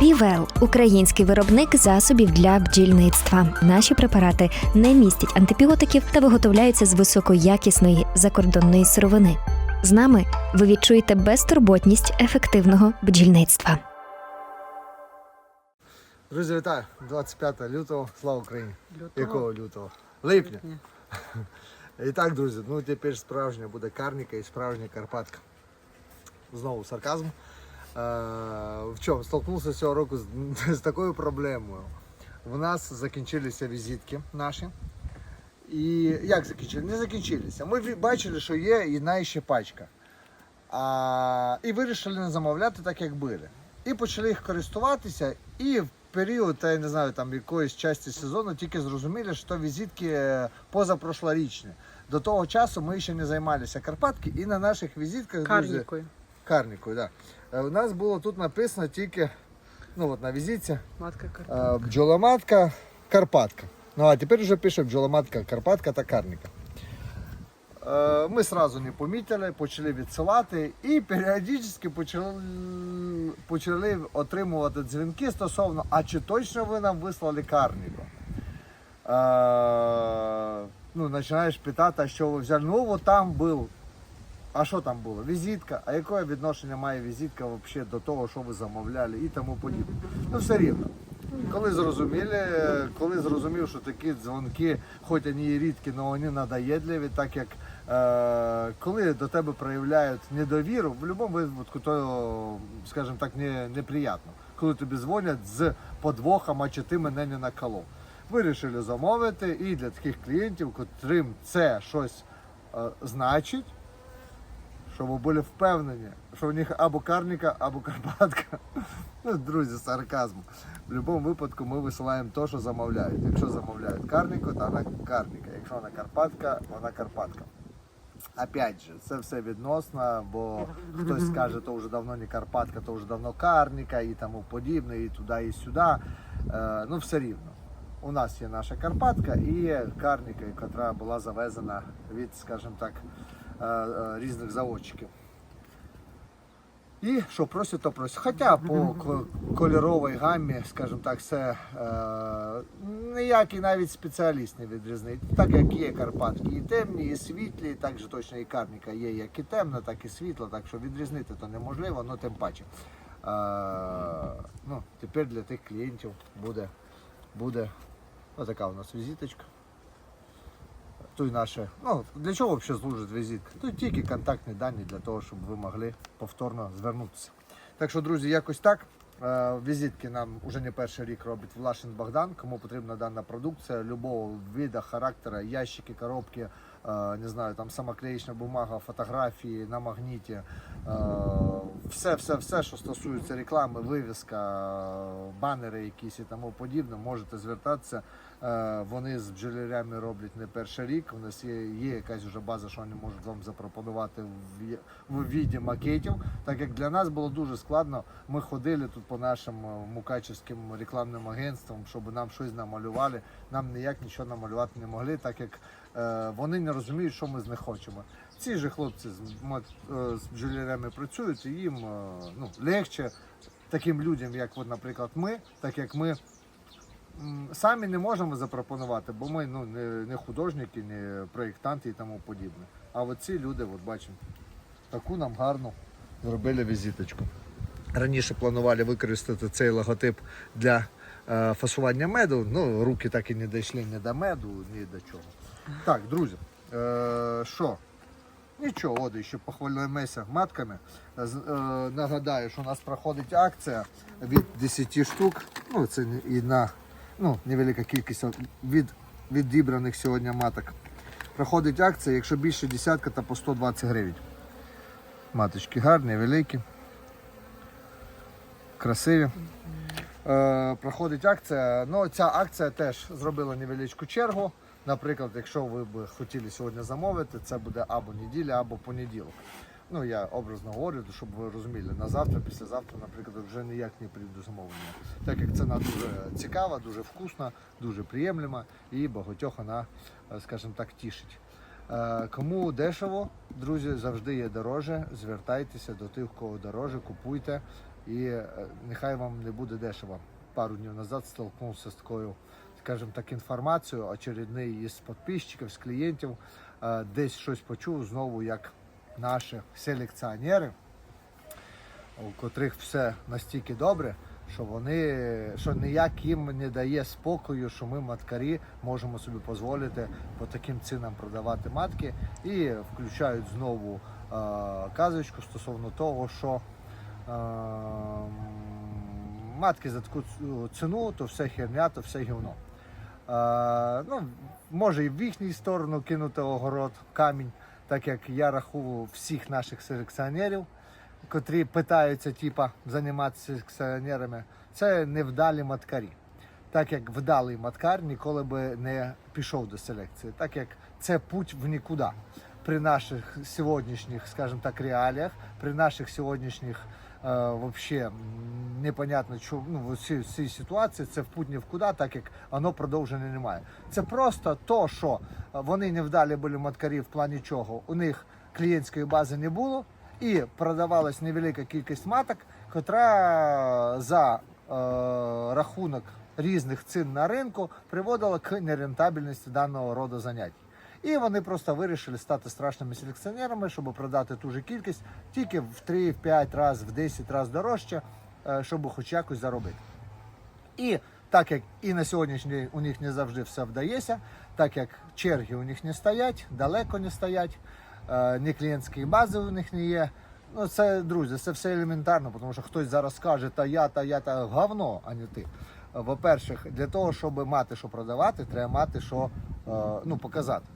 Півел український виробник засобів для бджільництва. Наші препарати не містять антибіотиків та виготовляються з високоякісної закордонної сировини. З нами ви відчуєте безтурботність ефективного бджільництва. Друзі, вітаю! 25 лютого, слава Україні! Лютого? Якого лютого? Липня. Ні. І так, друзі, ну тепер справжня буде карніка і справжня Карпатка. Знову сарказм. Е, в чому? Столкнувся цього року з, з такою проблемою. В нас закінчилися візитки наші. І як закінчили? Не закінчилися. Ми бачили, що є і ще пачка. А, і вирішили не замовляти так, як були. І почали їх користуватися, і в період, я не знаю, там якоїсь часті сезону тільки зрозуміли, що візитки е, позапрошлорічні. До того часу ми ще не займалися Карпатки, і на наших візитках Карнікою. Карнікою, да. Е, У нас було тут написано тільки, ну от на візитці, Матка Карпатка. е, бджоломатка, Карпатка. Ну а тепер вже пише бджоломатка, Карпатка та Карніка. Е, Ми сразу не помітили, почали відсилати і періодично почали, почали отримувати дзвінки стосовно, а чи точно ви нам вислали Карніку? Ну, починаєш питати, а що ви взяли. Ну, от там був. А що там було? Візитка. А яке відношення має візитка взагалі до того, що ви замовляли і тому подібне? Ну, все рівно. Коли зрозуміли, коли зрозумів, що такі дзвонки, хоч вони і рідкі, але вони надоєдливі, так як е, коли до тебе проявляють недовіру, в будь-якому випадку, то, скажімо так, не, неприємно. Коли тобі дзвонять з подвохом, а чи ти мене не наколов. Вирішили замовити і для таких клієнтів, котрим це щось е, значить, ви були впевнені, що в них або карніка, або карпатка. Ну, друзі, сарказм. В будь-якому випадку ми висилаємо те, що замовляють. Якщо замовляють карніку, то вона карніка. Якщо вона карпатка, вона карпатка. Опять же, це все відносно, бо хтось скаже, то вже давно не Карпатка, то вже давно Карніка і тому подібне, і туди, і сюди. Е, ну, все рівно. У нас є наша Карпатка і Карніка, яка була завезена від, скажімо так, різних заводчиків. І що просять, то просять. Хоча по кольоровій гамі, скажімо так, це е, ніякий навіть спеціаліст не відрізнить. Так як є Карпатки і темні, і світлі, так же точно і карніка є як і темна, так і світла, так що відрізнити то неможливо, ну тим паче. Е, ну, тепер для тих клієнтів буде, буде отака у нас візиточка. Тут наше, ну для чого взагалі служить візитка? Тут тільки контактні дані для того, щоб ви могли повторно звернутися. Так що, друзі, якось так. Е, Візитки нам уже не перший рік робить Влашин Богдан. Кому потрібна дана продукція, любого виду, характера, ящики, коробки, е, не знаю, там самоклеїчна бумага, фотографії на магніті, е, все, все, все, що стосується реклами, вивіска, банери якісь і тому подібне, можете звертатися. Е, Вони з бджолярями роблять не перший рік. У нас є, є якась вже база, що вони можуть вам запропонувати в, в віді макетів. Так як для нас було дуже складно, ми ходили тут по нашим е, мукачівським рекламним агентствам, щоб нам щось намалювали. Нам ніяк нічого намалювати не могли, так як е, вони не розуміють, що ми з них хочемо. Ці ж хлопці з, е, з бджолярями працюють, і їм е, ну, легше таким людям, як, от, наприклад, ми, так як ми самі не можемо запропонувати, бо ми ну, не, не художники, не проєктанти і тому подібне. А от ці люди, от бачимо, таку нам гарну зробили візиточку. Раніше планували використати цей логотип для е, фасування меду. Ну, руки так і не дійшли ні до меду, ні до чого. Так, друзі, е, що? Нічого, от ще похвалимося матками. Е, нагадаю, що у нас проходить акція від 10 штук. Ну, це і на ну, невелика кількість від відібраних сьогодні маток. Проходить акція, якщо більше десятка, то по 120 гривень. Маточки гарні, великі, красиві. Е, проходить акція. Ну, ця акція теж зробила невеличку чергу. Наприклад, якщо ви б хотіли сьогодні замовити, це буде або неділя, або понеділок. Ну, я образно говорю, щоб ви розуміли, на завтра, післязавтра, наприклад, вже ніяк не прийду замовлення. Так як ціна дуже цікава, дуже вкусна, дуже приємлива і багатьох вона, е, скажімо так, тішить. Е, Кому дешево, друзі, завжди є дороже. Звертайтеся до тих, кого дороже, купуйте І е, нехай вам не буде дешево. Пару днів назад столкнувся з такою, скажімо так, інформацією, очередний із підписчиків, з клієнтів, десь щось почув знову, як наші селекціонери, у котрих все настільки добре, що вони що ніяк їм не дає спокою, що ми маткарі можемо собі дозволити по таким цінам продавати матки, і включають знову е, казочку стосовно того, що е, матки за таку ціну, то все херня, то все гівно. Е, ну, може і в їхню сторону кинути огород камінь, так як я рахую всіх наших селекціонерів, котрі питаються типа, займатися селекціонерами, це невдалі маткарі. Так як вдалий маткар ніколи би не пішов до селекції, так як це путь в нікуди. При наших сьогоднішніх, скажімо так, реаліях, при наших сьогоднішніх вообще м, непонятно, що ну, в цій, ситуації це в путь ні в куди, так як воно продовження немає. Це просто то, що вони невдалі були маткарі в плані чого. У них клієнтської бази не було, і продавалась невелика кількість маток, котра за е, рахунок різних цін на ринку приводила к нерентабельності даного роду занять. І вони просто вирішили стати страшними селекціонерами, щоб продати ту же кількість тільки в 3, в 5 разів, в 10 разів дорожче, е, щоб хоч якось заробити. І так як і на сьогоднішній день у них не завжди все вдається, так як черги у них не стоять, далеко не стоять, е, ні клієнтської бази у них не є. Ну це друзі, це все елементарно, тому що хтось зараз скаже, та я, та я, та говно, а не ти. Е, Во-перше, для того, щоб мати що продавати, треба мати що е, ну, показати.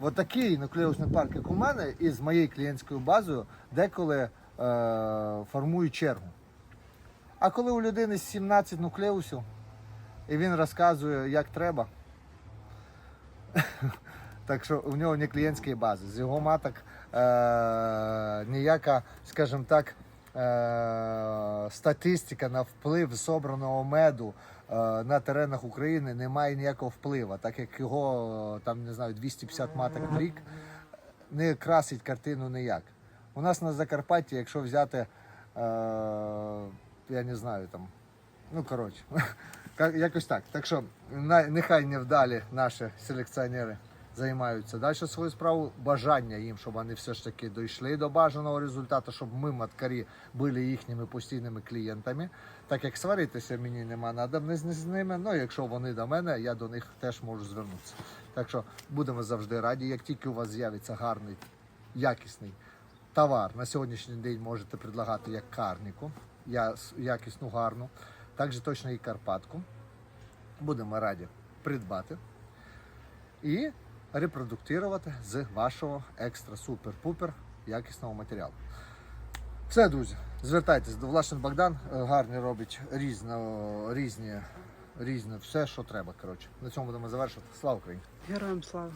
От такий нуклеусний парк, як у мене, із моєю клієнтською базою, деколи е, формує чергу. А коли у людини 17 нуклеусів, і він розказує, як треба, так що у нього не клієнтської бази. З його маток е, ніяка, скажімо так, е, статистика на вплив зобраного меду на теренах України не має ніякого впливу, так як його е, там не знаю 250 маток в рік не красить картину ніяк. У нас на Закарпатті, якщо взяти, е, я не знаю там, ну коротше, якось так. Так що нехай не вдалі наші селекціонери займаються далі свою справу. Бажання їм, щоб вони все ж таки дійшли до бажаного результату, щоб ми, маткарі, були їхніми постійними клієнтами. Так як сваритися мені нема надобності з ними. Ну якщо вони до мене, я до них теж можу звернутися. Так що будемо завжди раді, як тільки у вас з'явиться гарний, якісний товар на сьогоднішній день можете предлагати як карніку, я- якісну, гарну, також точно і карпатку. Будемо раді придбати і репродуктувати з вашого екстра супер-пупер якісного матеріалу. Все, друзі, звертайтесь до Влашин Богдан, е, гарний робить різно, різні, різне все, що треба. Коротше. На цьому будемо завершувати. Слава Україні! Героям слава.